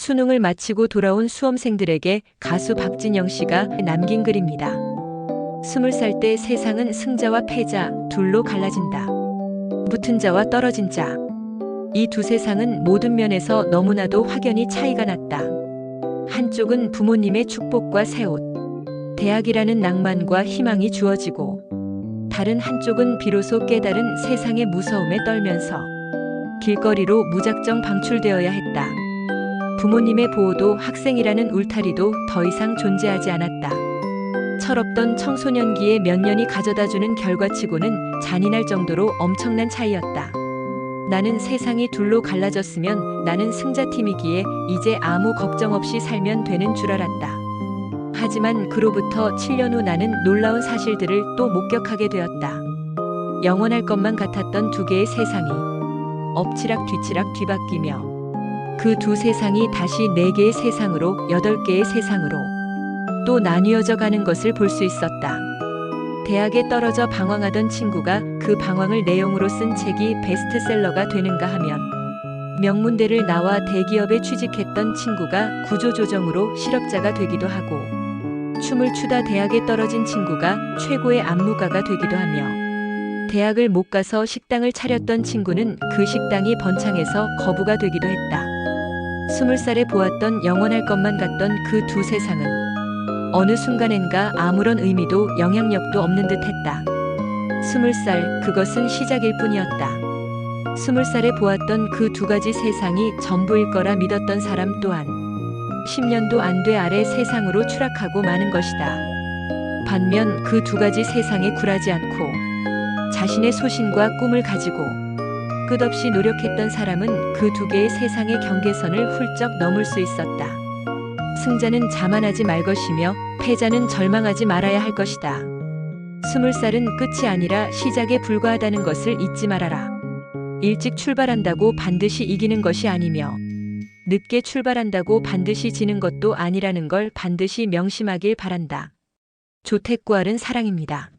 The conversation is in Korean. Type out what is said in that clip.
수능을 마치고 돌아온 수험생들에게 가수 박진영 씨가 남긴 글입니다. 스물 살 때 세상은 승자와 패자 둘로 갈라진다. 붙은 자와 떨어진 자. 이 두 세상은 모든 면에서 너무나도 확연히 차이가 났다. 한쪽은 부모님의 축복과 새 옷, 대학이라는 낭만과 희망이 주어지고, 다른 한쪽은 비로소 깨달은 세상의 무서움에 떨면서 길거리로 무작정 방출되어야 했다. 부모님의 보호도 학생이라는 울타리도 더 이상 존재하지 않았다. 철없던 청소년기에 몇 년이 가져다주는 결과치고는 잔인할 정도로 엄청난 차이였다. 나는 세상이 둘로 갈라졌으면 나는 승자팀이기에 이제 아무 걱정 없이 살면 되는 줄 알았다. 하지만 그로부터 7년 후 나는 놀라운 사실들을 또 목격하게 되었다. 영원할 것만 같았던 두 개의 세상이 엎치락 뒤치락 뒤바뀌며 그 두 세상이 다시 네 개의 세상으로 여덟 개의 세상으로 또 나뉘어져 가는 것을 볼 수 있었다. 대학에 떨어져 방황하던 친구가 그 방황을 내용으로 쓴 책이 베스트셀러가 되는가 하면 명문대를 나와 대기업에 취직했던 친구가 구조조정으로 실업자가 되기도 하고 춤을 추다 대학에 떨어진 친구가 최고의 안무가가 되기도 하며 대학을 못 가서 식당을 차렸던 친구는 그 식당이 번창해서 거부가 되기도 했다. 스물 살에 보았던 영원할 것만 같던 그 두 세상은 어느 순간엔가 아무런 의미도 영향력도 없는 듯 했다. 스물 살, 그것은 시작일 뿐이었다. 스물 살에 보았던 그 두 가지 세상이 전부일 거라 믿었던 사람 또한 10년도 안 돼 아래 세상으로 추락하고 마는 것이다. 반면 그 두 가지 세상에 굴하지 않고 자신의 소신과 꿈을 가지고 끝없이 노력했던 사람은 그 두 개의 세상의 경계선을 훌쩍 넘을 수 있었다. 승자는 자만하지 말 것이며 패자는 절망하지 말아야 할 것이다. 스물 살은 끝이 아니라 시작에 불과하다는 것을 잊지 말아라. 일찍 출발한다고 반드시 이기는 것이 아니며 늦게 출발한다고 반드시 지는 것도 아니라는 걸 반드시 명심하길 바란다. 조택구알은 사랑입니다.